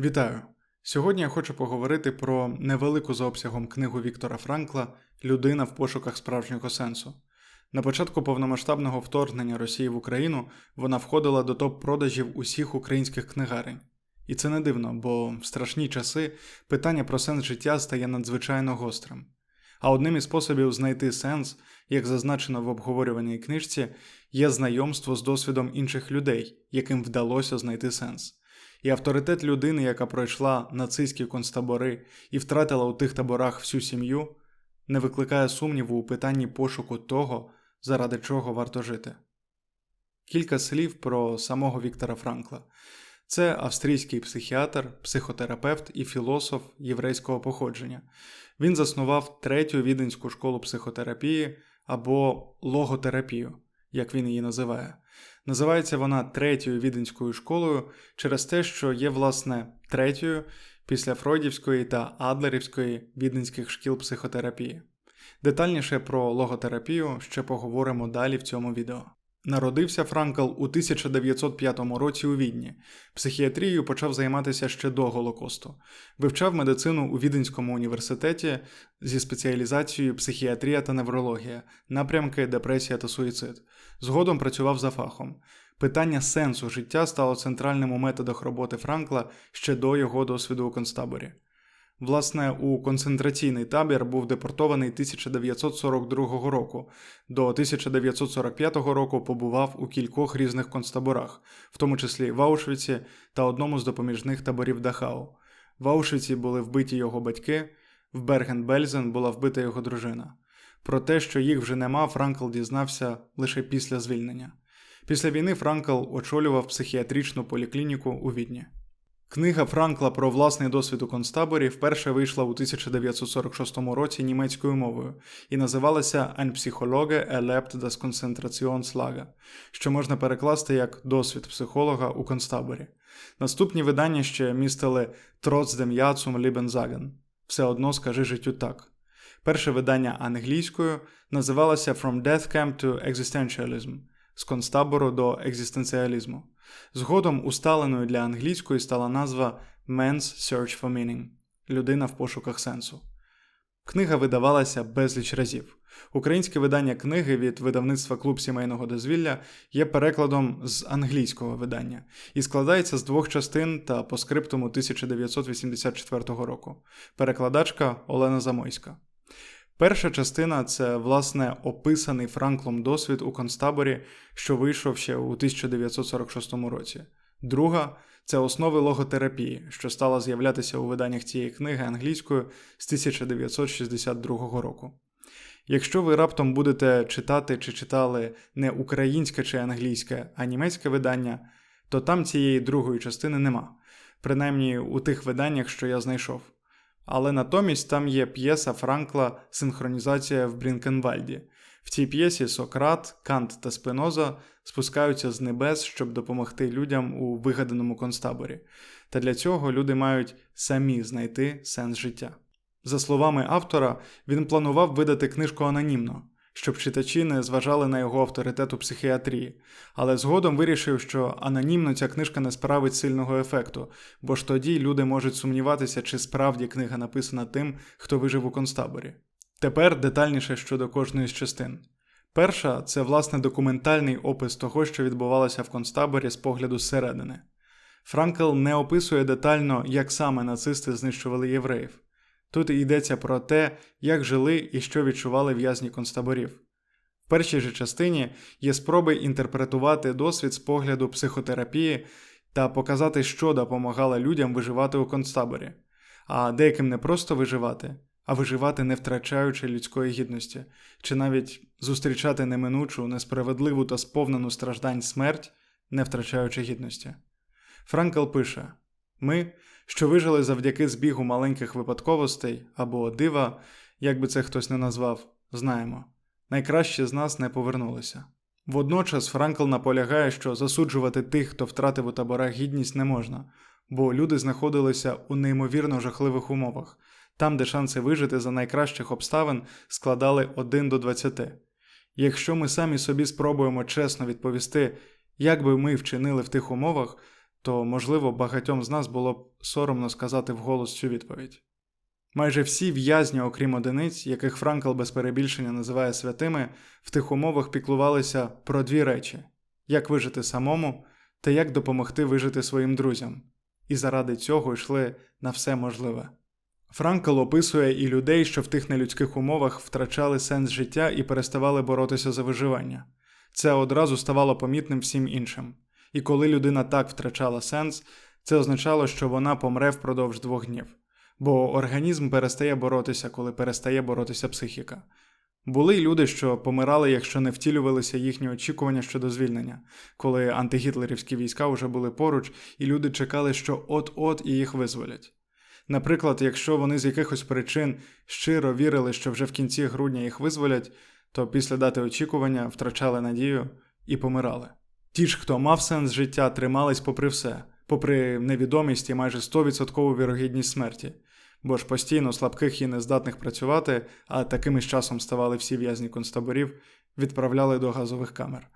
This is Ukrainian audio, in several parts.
Вітаю! Сьогодні я хочу поговорити про невелику за обсягом книгу Віктора Франкла Людина в пошуках справжнього сенсу. На початку повномасштабного вторгнення Росії в Україну вона входила до топ-продажів усіх українських книгарень. І це не дивно, бо в страшні часи питання про сенс життя стає надзвичайно гострим. А одним із способів знайти сенс, як зазначено в обговорюваній книжці, є знайомство з досвідом інших людей, яким вдалося знайти сенс. І авторитет людини, яка пройшла нацистські концтабори і втратила у тих таборах всю сім'ю, не викликає сумніву у питанні пошуку того, заради чого варто жити. Кілька слів про самого Віктора Франкла. Це австрійський психіатр, психотерапевт і філософ єврейського походження. Він заснував третю віденську школу психотерапії або логотерапію, як він її називає. Називається вона третьою віденською школою через те, що є, власне, третьою після Фройдівської та Адлерівської віденських шкіл психотерапії. Детальніше про логотерапію ще поговоримо далі в цьому відео. Народився Франкл у 1905 році у Відні. Психіатрією почав займатися ще до Голокосту. Вивчав медицину у Віденському університеті зі спеціалізацією психіатрія та неврологія, напрямки депресія та суїцид. Згодом працював за фахом. Питання сенсу життя стало центральним у методах роботи Франкла ще до його досвіду у концтаборі. Власне, у концентраційний табір був депортований 1942 року. До 1945 року побував у кількох різних концтаборах, в тому числі в Аушвіці та одному з допоміжних таборів Дахау. В Аушвіці були вбиті його батьки, в Берген-Бельзен була вбита його дружина. Про те, що їх вже нема, Франкл дізнався лише після звільнення. Після війни Франкл очолював психіатричну поліклініку у Відні. Книга Франкла про власний досвід у концтаборі вперше вийшла у 1946 році німецькою мовою і називалася Ein Psychologe erlebt das Konzentrationslager, що можна перекласти як досвід психолога у концтаборі. Наступні видання ще містили Trotzdem ja zum Leben все одно скажи життю так. Перше видання англійською називалося From Death Camp to Existentialism з концтабору до екзистенціалізму. Згодом усталеною для англійської стала назва Man's Search for Meaning Людина в пошуках сенсу. Книга видавалася безліч разів. Українське видання книги від видавництва Клуб сімейного дозвілля є перекладом з англійського видання і складається з двох частин та по скриптуму 1984 року. Перекладачка Олена Замойська. Перша частина це, власне, описаний Франклом досвід у концтаборі, що вийшов ще у 1946 році. Друга це основи логотерапії, що стала з'являтися у виданнях цієї книги англійською з 1962 року. Якщо ви раптом будете читати чи читали не українське чи англійське, а німецьке видання, то там цієї другої частини нема, принаймні у тих виданнях, що я знайшов. Але натомість там є п'єса Франкла Синхронізація в Брінкенвальді. В цій п'єсі Сократ, Кант та Спиноза спускаються з небес, щоб допомогти людям у вигаданому концтаборі. Та для цього люди мають самі знайти сенс життя. За словами автора, він планував видати книжку анонімно, щоб читачі не зважали на його авторитет у психіатрії, але згодом вирішив, що анонімно ця книжка не справить сильного ефекту, бо ж тоді люди можуть сумніватися, чи справді книга написана тим, хто вижив у концтаборі. Тепер детальніше щодо кожної з частин. Перша це власне документальний опис того, що відбувалося в концтаборі з погляду зсередини. Франкл не описує детально, як саме нацисти знищували євреїв. Тут йдеться про те, як жили і що відчували в'язні концтаборів. В першій же частині є спроби інтерпретувати досвід з погляду психотерапії та показати, що допомагало людям виживати у концтаборі, а деяким не просто виживати, а виживати не втрачаючи людської гідності, чи навіть зустрічати неминучу, несправедливу та сповнену страждань смерть, не втрачаючи гідності. Франкл пише: Ми, що вижили завдяки збігу маленьких випадковостей або дива, як би це хтось не назвав, знаємо, найкращі з нас не повернулися. Водночас Франкл наполягає, що засуджувати тих, хто втратив у таборах гідність, не можна, бо люди знаходилися у неймовірно жахливих умовах, там, де шанси вижити за найкращих обставин складали 1 до 20. Якщо ми самі собі спробуємо чесно відповісти, як би ми вчинили в тих умовах, то, можливо, багатьом з нас було б соромно сказати вголос цю відповідь. Майже всі в'язні, окрім одиниць, яких Франкл без перебільшення називає святими, в тих умовах піклувалися про дві речі: як вижити самому та як допомогти вижити своїм друзям, і заради цього йшли на все можливе. Франкл описує і людей, що в тих нелюдських умовах втрачали сенс життя і переставали боротися за виживання. Це одразу ставало помітним всім іншим. І коли людина так втрачала сенс, це означало, що вона помре впродовж двох днів, бо організм перестає боротися, коли перестає боротися психіка. Були й люди, що помирали, якщо не втілювалися їхні очікування щодо звільнення, коли антигітлерівські війська вже були поруч, і люди чекали, що от-от і їх визволять. Наприклад, якщо вони з якихось причин щиро вірили, що вже в кінці грудня їх визволять, то після дати очікування втрачали надію і помирали. Ті ж, хто мав сенс життя, тримались попри все, попри невідомість і майже 100% вірогідність смерті, бо ж постійно слабких і нездатних працювати, а такими з часом ставали всі в'язні концтаборів, відправляли до газових камер.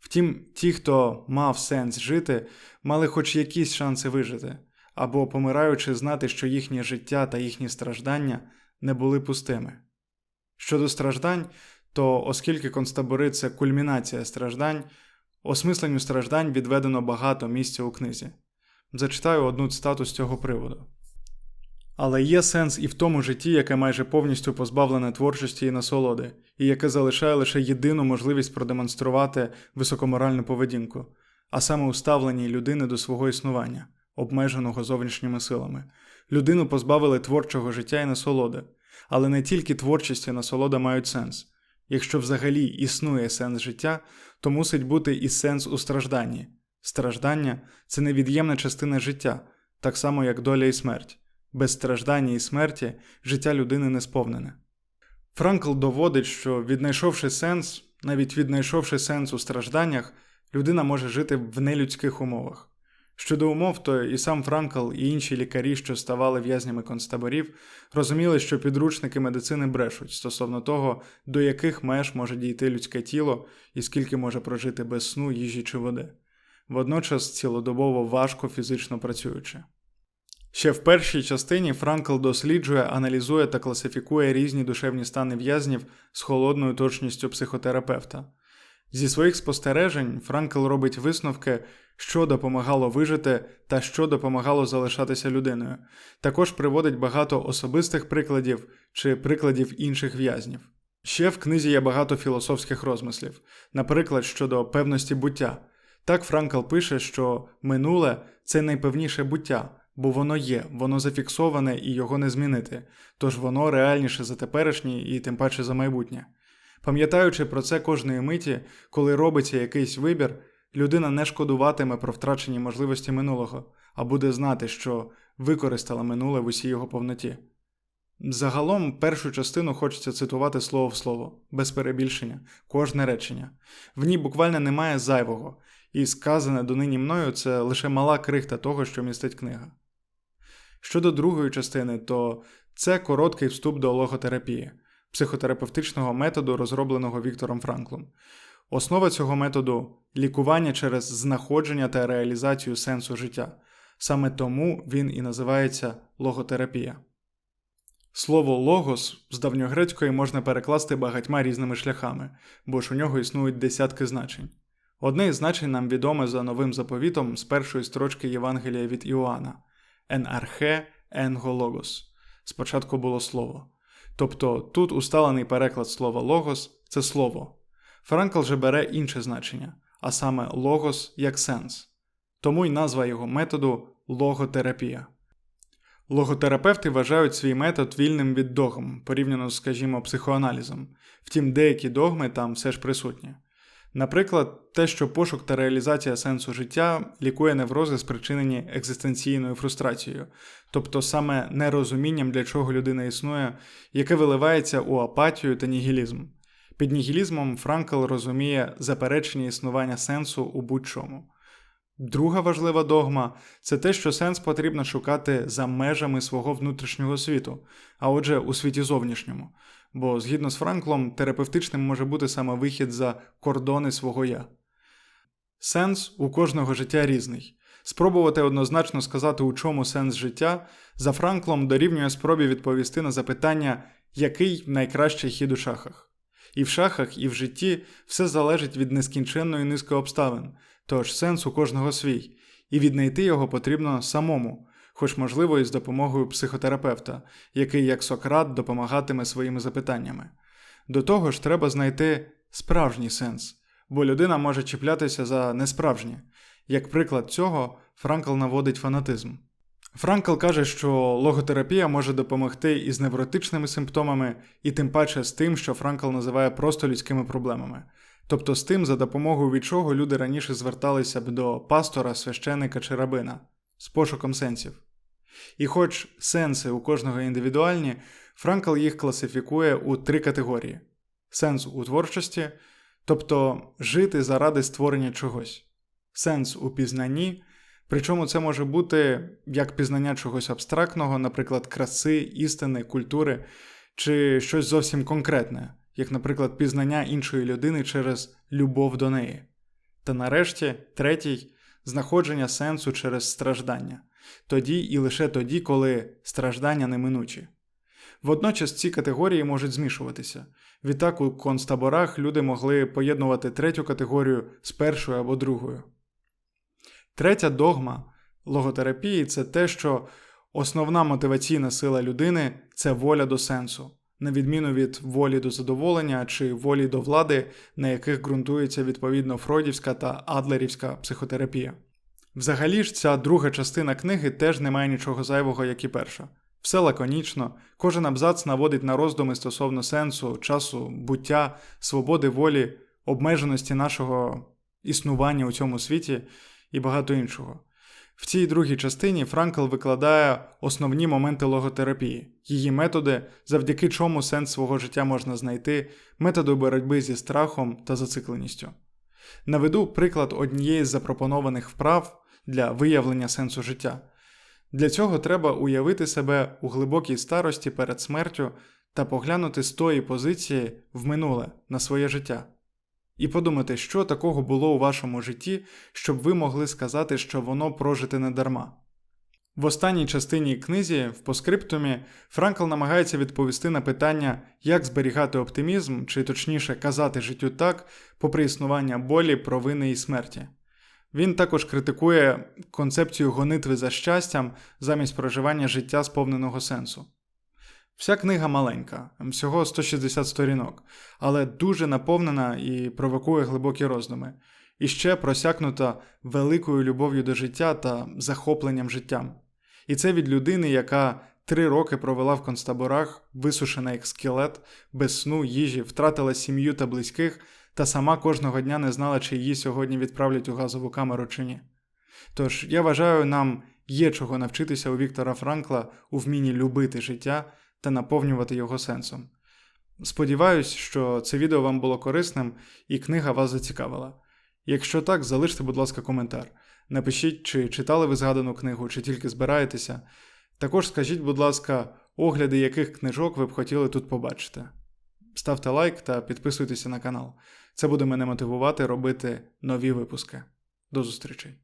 Втім, ті, хто мав сенс жити, мали хоч якісь шанси вижити, або, помираючи, знати, що їхнє життя та їхні страждання не були пустими. Щодо страждань, то оскільки концтабори це кульмінація страждань, осмисленню страждань відведено багато місця у книзі. Зачитаю одну цитату з цього приводу. Але є сенс і в тому житті, яке майже повністю позбавлене творчості і насолоди, і яке залишає лише єдину можливість продемонструвати високоморальну поведінку, а саме у ставленні людини до свого існування, обмеженого зовнішніми силами. Людину позбавили творчого життя і насолоди, але не тільки творчість і насолода мають сенс. Якщо взагалі існує сенс життя, то мусить бути і сенс у стражданні. Страждання це невід'ємна частина життя, так само як доля і смерть. Без страждання і смерті життя людини не сповнене. Франкл доводить, що віднайшовши сенс, навіть віднайшовши сенс у стражданнях, людина може жити в нелюдських умовах. Щодо умов, то і сам Франкл, і інші лікарі, що ставали в'язнями концтаборів, розуміли, що підручники медицини брешуть стосовно того, до яких меж може дійти людське тіло і скільки може прожити без сну, їжі чи води, водночас цілодобово важко фізично працюючи. Ще в першій частині Франкл досліджує, аналізує та класифікує різні душевні стани в'язнів з холодною точністю психотерапевта. Зі своїх спостережень Франкл робить висновки, що допомагало вижити та що допомагало залишатися людиною. Також приводить багато особистих прикладів чи прикладів інших в'язнів. Ще в книзі є багато філософських розмислів, наприклад, щодо певності буття. Так Франкл пише, що минуле це найпевніше буття, бо воно є, воно зафіксоване і його не змінити, тож воно реальніше за теперішнє і тим паче за майбутнє. Пам'ятаючи про це кожної миті, коли робиться якийсь вибір, людина не шкодуватиме про втрачені можливості минулого, а буде знати, що використала минуле в усій його повноті. Загалом першу частину хочеться цитувати слово в слово, без перебільшення, кожне речення. В ній буквально немає зайвого, і сказане донині мною це лише мала крихта того, що містить книга. Щодо другої частини, то це короткий вступ до логотерапії, психотерапевтичного методу, розробленого Віктором Франклом. Основа цього методу лікування через знаходження та реалізацію сенсу життя. Саме тому він і називається логотерапія. Слово логос з давньогрецької можна перекласти багатьма різними шляхами, бо ж у нього існують десятки значень. Одне із значень нам відоме за новим заповітом з першої строчки Євангелія від Іоанна «Ен архе енго логос. Спочатку було слово. Тобто тут усталений переклад слова логос це слово. Франкл же бере інше значення, а саме логос як сенс. Тому й назва його методу логотерапія. Логотерапевти вважають свій метод вільним від догм, порівняно скажімо, психоаналізом, втім, деякі догми там все ж присутні. Наприклад, те, що пошук та реалізація сенсу життя лікує неврози, спричинені екзистенційною фрустрацією, тобто саме нерозумінням, для чого людина існує, яке виливається у апатію та нігілізм. Під нігілізмом Франкл розуміє заперечення існування сенсу у будь-чому. Друга важлива догма це те, що сенс потрібно шукати за межами свого внутрішнього світу, а отже, у світі зовнішньому. Бо, згідно з Франклом, терапевтичним може бути саме вихід за кордони свого я. Сенс у кожного життя різний. Спробувати однозначно сказати, у чому сенс життя, за Франклом дорівнює спробі відповісти на запитання, який найкращий хід у шахах. І в шахах, і в житті все залежить від нескінченної низки обставин, тож сенс у кожного свій, і віднайти його потрібно самому, хоч, можливо, і з допомогою психотерапевта, який, як Сократ, допомагатиме своїми запитаннями. До того ж, треба знайти справжній сенс, бо людина може чіплятися за несправжнє. Як приклад цього, Франкл наводить фанатизм. Франкл каже, що логотерапія може допомогти і з невротичними симптомами, і тим паче з тим, що Франкл називає просто людськими проблемами, тобто з тим, за допомогою від чого люди раніше зверталися б до пастора, священика чи рабина, з пошуком сенсів. І хоч сенси у кожного індивідуальні, Франкл їх класифікує у три категорії: сенс у творчості, тобто жити заради створення чогось, сенс у пізнанні. Причому це може бути як пізнання чогось абстрактного, наприклад, краси, істини, культури, чи щось зовсім конкретне, як, наприклад, пізнання іншої людини через любов до неї. Та нарешті, третій знаходження сенсу через страждання, тоді і лише тоді, коли страждання неминучі. Водночас ці категорії можуть змішуватися. Відтак у концтаборах люди могли поєднувати третю категорію з першою або другою. Третя догма логотерапії це те, що основна мотиваційна сила людини це воля до сенсу, на відміну від волі до задоволення чи волі до влади, на яких ґрунтується відповідно фройдівська та адлерівська психотерапія. Взагалі ж, ця друга частина книги теж не має нічого зайвого, як і перша. Все лаконічно, кожен абзац наводить на роздуми стосовно сенсу, часу, буття, свободи волі, обмеженості нашого існування у цьому світі і багато іншого. В цій другій частині Франкл викладає основні моменти логотерапії, її методи, завдяки чому сенс свого життя можна знайти, методи боротьби зі страхом та зацикленістю. Наведу приклад однієї з запропонованих вправ для виявлення сенсу життя. Для цього треба уявити себе у глибокій старості перед смертю та поглянути з тої позиції в минуле на своє життя. І подумати, що такого було у вашому житті, щоб ви могли сказати, що воно прожите не дарма. В останній частині книзі, в поскриптумі, Франкл намагається відповісти на питання, як зберігати оптимізм, чи точніше казати життю так, попри існування болі, провини і смерті. Він також критикує концепцію гонитви за щастям замість проживання життя сповненого сенсу. Вся книга маленька, всього 160 сторінок, але дуже наповнена і провокує глибокі роздуми, і ще просякнута великою любов'ю до життя та захопленням життям. І це від людини, яка три роки провела в концтаборах, висушена як скелет, без сну, їжі, втратила сім'ю та близьких, та сама кожного дня не знала, чи її сьогодні відправлять у газову камеру чи ні. Тож я вважаю, нам є чого навчитися у Віктора Франкла у вмінні любити життя та наповнювати його сенсом. Сподіваюсь, що це відео вам було корисним і книга вас зацікавила. Якщо так, залиште, будь ласка, коментар. Напишіть, чи читали ви згадану книгу, чи тільки збираєтеся. Також скажіть, будь ласка, огляди яких книжок ви б хотіли тут побачити. Ставте лайк та підписуйтеся на канал. Це буде мене мотивувати робити нові випуски. До зустрічей!